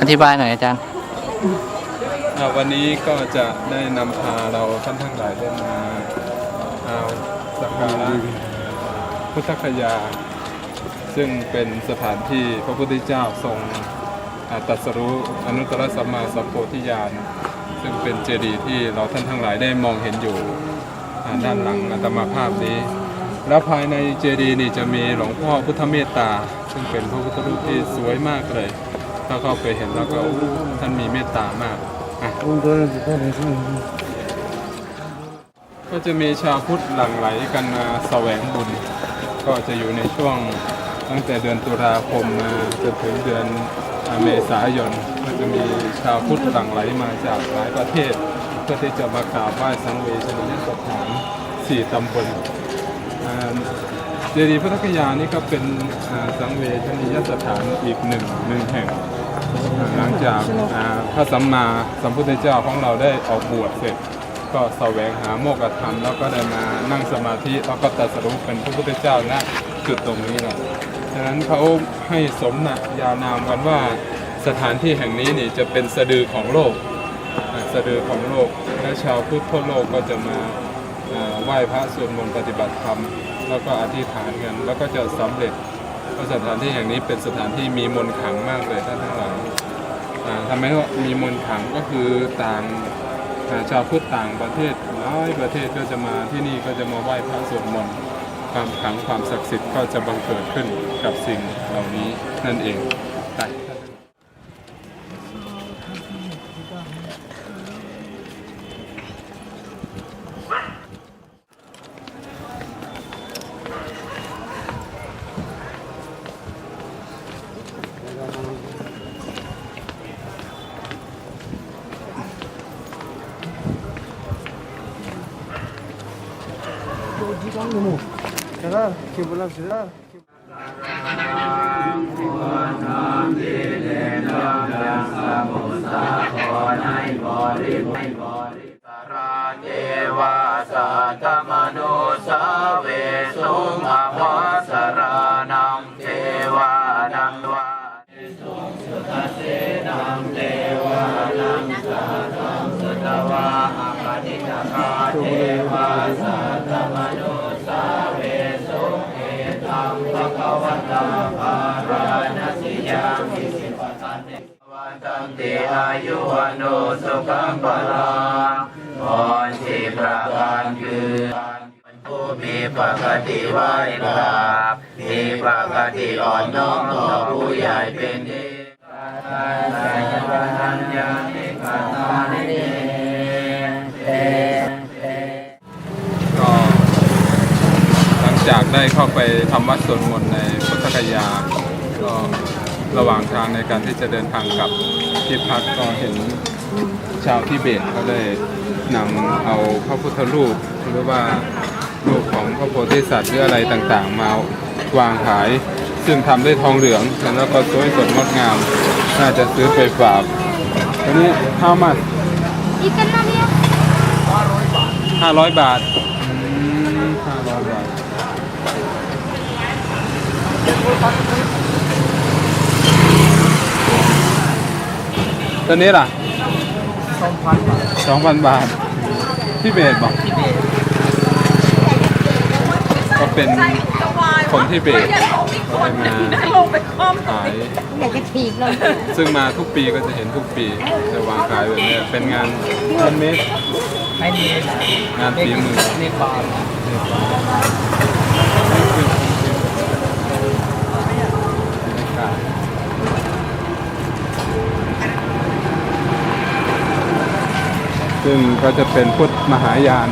อธิบายหน่อยอาจารย์ อ่าวันนี้ก็จะได้นำพาเราท่านทั้งหลายได้มาเอาสักการะพุทธคยา ซึ่งเป็นสถานที่พระพุทธเจ้าทรงอ่าตรัสรู้อนุตตรสัมมาสัมโพธิญาณซึ่งเป็นเจดีย์ที่เราท่านทั้งหลายได้มองเห็นอยู่ ด้านหลังอัตมาภาพนี้ แล้วภายในเจดีย์นี่จะมีหลวงพ่อพุทธเมตตา ซึ่งเป็นพระพุทธรูปที่สวยมากเลย ถ้าเข้าไปเห็นแล้วก็ท่านมีเมตตามากก็จะมีชาวพุทธหลั่งไหลกันมาแสวงบุญ ก็จะอยู่ในช่วงตั้งแต่เดือนตุลาคมมาจนถึงเดือนเมษายนก็จะมีชาวพุทธหลั่งไหลมาจากหลายประเทศเพื่อที่จะมากราบไหว้สังเวชนียสถาน สี่ตำบลเจดีย์พุทธคยานี่ก็เป็นสังเวชนียสถานอีกหนึ่งหนึ่งแห่ง หลังจากพระสัมมาสัมพุทธเจ้าของเราได้ออกบวชเสร็จ ก็แสวงหาโมกขธรรม แล้วก็ได้มานั่งสมาธิแล้วก็ตรัสรู้เป็นพระพุทธเจ้าณจุดตรงนี้แหละฉะนั้นเขาให้สมนะยานามกันว่าสถานที่แห่งนี้นี่จะเป็นสะดือของโลกสะดือของโลกและชาวพุทธทั่วโลกก็จะมา ไหว้พระสวดมนต์ปฏิบัติธรรมแล้วก็อธิษฐานกันแล้วก็จะสำเร็จเพราะสถานที่แห่งนี้เป็นสถานที่มีมนต์ขลังมากเลยท่านทั้งหลายทำไมมีมนต์ขลังก็คือต่างาชาวพุทธต่างประเทศหลายประเทศก็จะมาที่นี่ก็จะมาไหว้พระสวดมนต์ความขลังความศักดิ์สิทธิ์ก็จะบังเกิดขึ้นกับสิ่งเหล่านี้นั่นเอง ไปเท นตันติอายุวันโนสุขังพลังพรทีประการคือผู้มีปกติไหว้กราบมีปกติอ่อนน้อมต่อผู้ใหญ่เป็นที่สายวัญญาณิกาตานิเนเตก็หลังจากได้เข้าไปทำวัดสวดมนต์ในพุทธคยาก็ ระหว่างทางในการที่จะเดินทางกลับที่พักก็เห็นชาวทิเบตเขาได้นำเอาพระพุทธรูปหรือว่ารูปของพระโพธิสัตว์หรืออะไรต่างๆ มาวางขาย ซึ่งทำด้วยทองเหลืองแล้วก็สวยสดงดงาม น่าจะซื้อไปฝากอันนี้ข้าวมัด Ikan nabi ya? ห้าร้อยบาทห้าร้อยบาท ตัวนี้ล่ะสองพันบาทสองพันบาทที่เบสบอกที่เบสก็เป็นคนที่เบสก็ได้มาขายอยากจะถีบเลยซึ่งมาทุกปีก็จะเห็นทุกปีจะวางขายแบบนี้เป็นงานแฮนด์เมดไม่มีงานฝีมือในปอด ซึ่งก็จะเป็นพุทธมหายาน